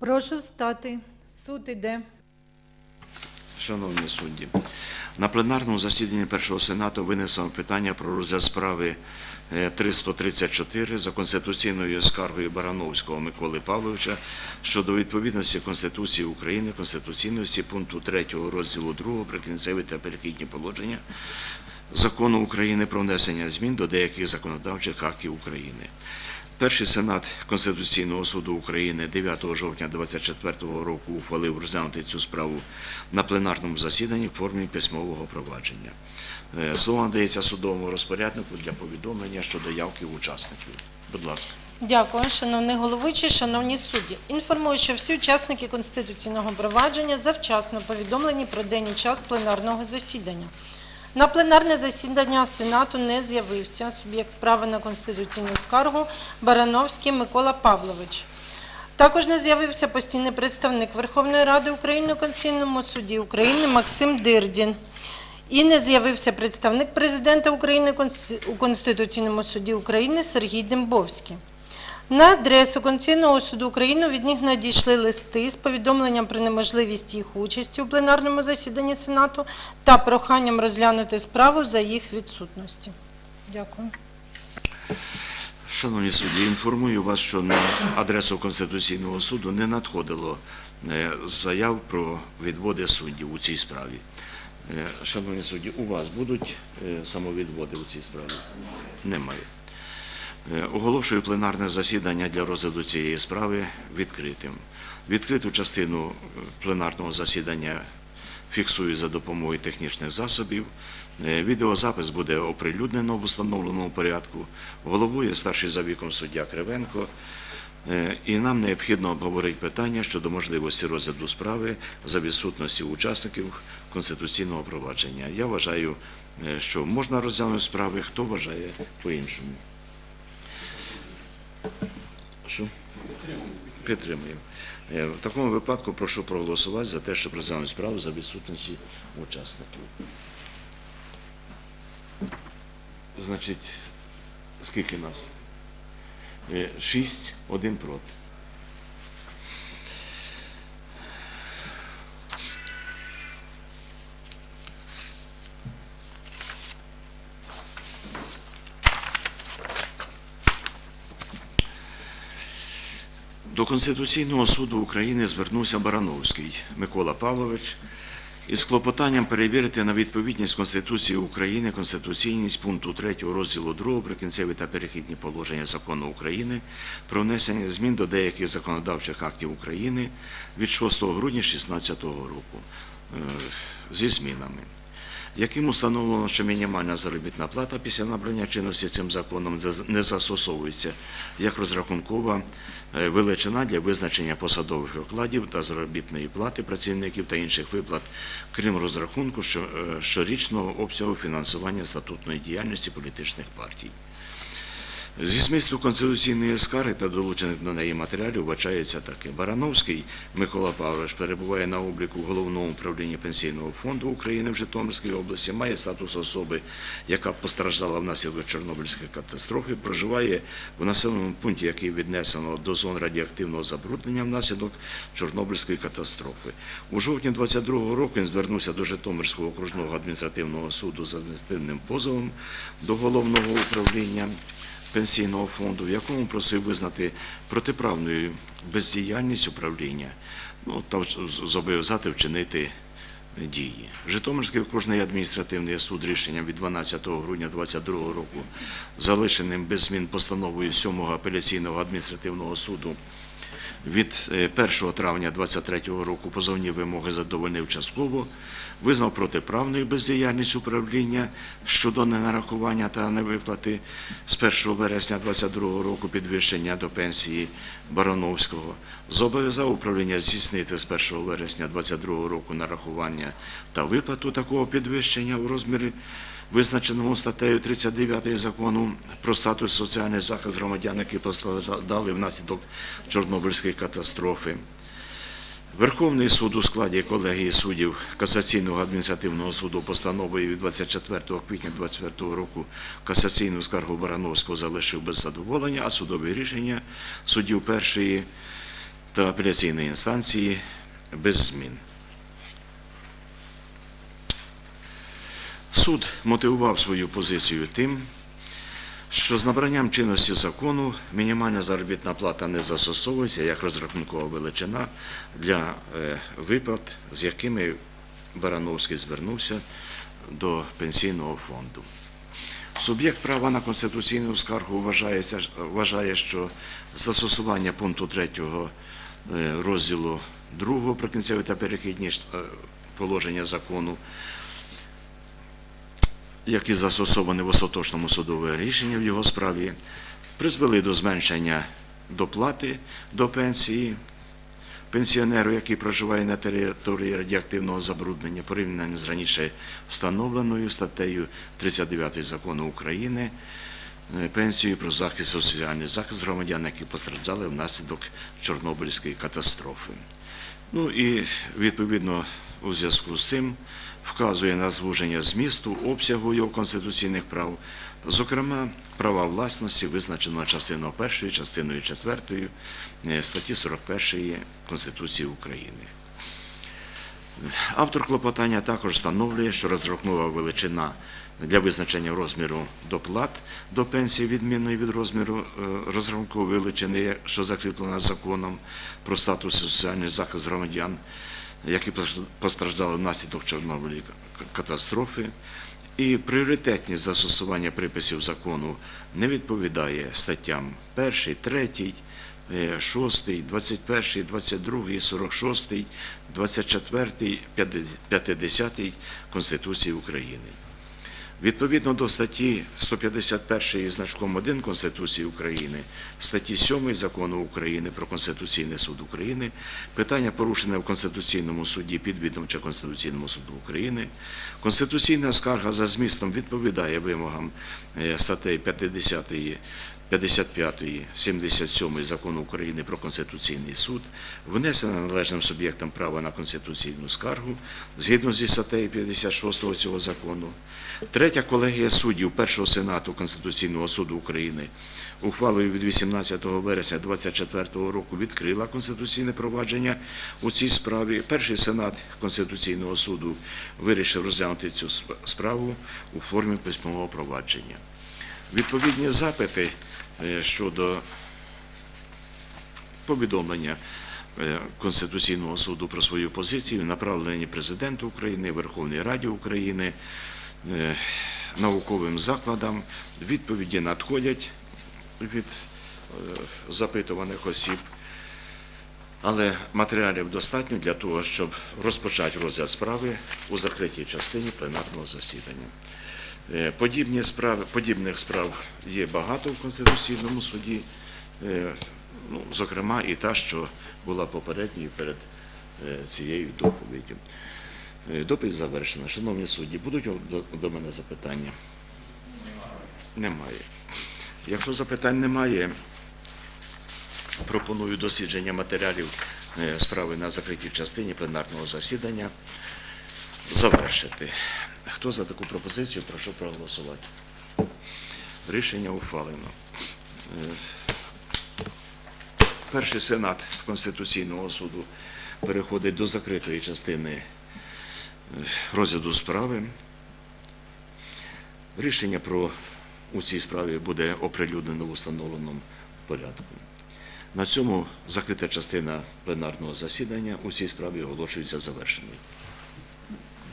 Прошу встати. Суд іде. Шановні судді, на пленарному засіданні першого сенату винесено питання про розгляд справи е, 334 за конституційною скаргою Барановського Миколи Павловича щодо відповідності Конституції України, конституційності пункту 3 розділу 2 прикінцеві та перехідні положення Закону України про внесення змін до деяких законодавчих актів України. Перший сенат Конституційного суду України 9 жовтня 2024 року ухвалив розглянути цю справу на пленарному засіданні в формі письмового провадження. Е, Слово надається судовому розпоряднику для повідомлення щодо явки учасників. Будь ласка. Дякую, шановний головуючий, шановні судді. Інформую, що всі учасники конституційного провадження завчасно повідомлені про день і час пленарного засідання. На пленарне засідання Сенату не з'явився суб'єкт права на конституційну скаргу Барановський Микола Павлович. Також не з'явився постійний представник Верховної Ради України у Конституційному суді України Максим Дирдін. І не з'явився представник президента України у Конституційному суді України Сергій Дембовський. На адресу Конституційного суду України від них надійшли листи з повідомленням про неможливість їх участі у пленарному засіданні Сенату та проханням розглянути справу за їх відсутності. Дякую. Шановні судді, інформую вас, що на адресу Конституційного суду не надходило е, заяв про відводи суддів у цій справі. Е, Шановні судді, у вас будуть е, самовідводи у цій справі? Немає. Е, Оголошую пленарне засідання для розгляду цієї справи відкритим. Відкриту частину е, пленарного засідання фіксую за допомогою технічних засобів. Е, Відеозапис буде оприлюднено в установленому порядку. Головує старший за віком суддя Кривенко. І нам необхідно обговорити питання щодо можливості розгляду справи за відсутності учасників конституційного провадження. Я вважаю, що можна розглянути справи, хто вважає по-іншому. Що? Підтримуємо. Е, В такому випадку прошу проголосувати за те, щоб розглянути справу за відсутності учасників. Значить, скільки нас? Е, Шість, один проти. До Конституційного суду України звернувся Барановський Микола Павлович із клопотанням перевірити на відповідність Конституції України конституційність пункту 3 розділу 2 прикінцеві та перехідні положення закону України про внесення змін до деяких законодавчих актів України від 6 грудня 2016 року е, зі змінами яким установлено, що мінімальна заробітна плата після набрання чинності цим законом не застосовується як розрахункова е, величина для визначення посадових окладів та заробітної плати працівників та інших виплат, крім розрахунку е, щорічного обсягу фінансування статутної діяльності політичних партій. Зі змісту конституційної скарги та долучених до неї матеріалів вбачається таке. Барановський Микола Павлович перебуває на обліку в головному управлінні Пенсійного фонду України в Житомирській області, має статус особи, яка постраждала внаслідок Чорнобильської катастрофи, проживає в населеному пункті, який віднесено до зон радіоактивного забруднення внаслідок Чорнобильської катастрофи. У жовтні 22 року він звернувся до Житомирського окружного адміністративного суду з адміністративним позовом до головного управління пенсійного фонду, в якому просив визнати протиправною бездіяльність управління ну, та зобов'язати вчинити дії. Житомирський окружний адміністративний суд рішенням від 12 грудня 2022 року, залишеним без змін постановою 7-го апеляційного адміністративного суду від е, 1 травня 2023 року позовні вимоги задовольнив частково, визнав протиправною бездіяльність управління щодо ненарахування та невиплати з 1 вересня 2022 року підвищення до пенсії Барановського, зобов'язав управління здійснити з 1 вересня 2022 року нарахування та виплату такого підвищення у розмірі визначеному статтею 39 закону про статус соціальний захист громадян, які постраждали внаслідок Чорнобильської катастрофи. Верховний суд у складі колегії суддів Касаційного адміністративного суду постановою від 24 квітня 2024 року касаційну скаргу Барановського залишив без задоволення, а судове рішення суддів першої та апеляційної інстанції без змін. Суд мотивував свою позицію тим, що з набранням чинності закону мінімальна заробітна плата не застосовується як розрахункова величина для е, виплат, з якими Барановський звернувся до пенсійного фонду. Суб'єкт права на конституційну скаргу вважається, вважає, що застосування пункту 3 розділу 2 прикінцеві та перехідні е, положення закону які застосовані в остаточному судовому рішенні в його справі, призвели до зменшення доплати до пенсії пенсіонеру, який проживає на території радіоактивного забруднення, порівняно з раніше встановленою статтею 39 закону України е, пенсію про захист соціальний захист громадян, які постраждали внаслідок Чорнобильської катастрофи. Ну і відповідно у зв'язку з цим вказує на звуження змісту, обсягу його конституційних прав, зокрема, права власності, визначеного частиною 1, частиною 4 е, статті 41 Конституції України. Автор клопотання також встановлює, що розрахункова величина для визначення розміру доплат до пенсії відмінної від розміру е, розрахункової величини, що закріплена законом про статус соціальний захист громадян, які постраждали внаслідок Чорнобильської катастрофи, і пріоритетність застосування приписів закону не відповідає статтям 1, 3, 6, 21, 22, 46, 24, 50 Конституції України. Відповідно до статті 151 із значком 1 Конституції України, статті 7 Закону України про Конституційний суд України, питання порушене в Конституційному суді підвідомче Конституційному суду України, конституційна скарга за змістом відповідає вимогам е, статей 50 55, 77 Закону України про Конституційний суд, внесена належним суб'єктом права на конституційну скаргу згідно зі статтею 56 цього закону. Третя колегія суддів Першого Сенату Конституційного суду України ухвалою від 18 вересня 2024 року відкрила конституційне провадження у цій справі. Перший Сенат Конституційного суду вирішив розглянути цю справу у формі письмового провадження. Відповідні запити е, щодо повідомлення е, Конституційного суду про свою позицію направлені Президенту України, Верховній Раді України, е, науковим закладам. Відповіді надходять від запитуваних осіб. Але матеріалів достатньо для того, щоб розпочати розгляд справи у закритій частині пленарного засідання. Е, Подібні справи, подібних справ є багато в Конституційному суді, е, ну, зокрема і та, що була попередньою перед е, цією доповіддю. Доповідь завершена. Шановні судді, будуть до, мене запитання? Немає. Якщо запитань немає, пропоную дослідження матеріалів справи на закритій частині пленарного засідання завершити. Хто за таку пропозицію, прошу проголосувати. Рішення ухвалено. Е, Перший сенат Конституційного суду переходить до закритої частини е, розгляду справи. Рішення про у цій справі буде оприлюднено в установленому порядку. На цьому закрита частина пленарного засідання у цій справі оголошується завершеною.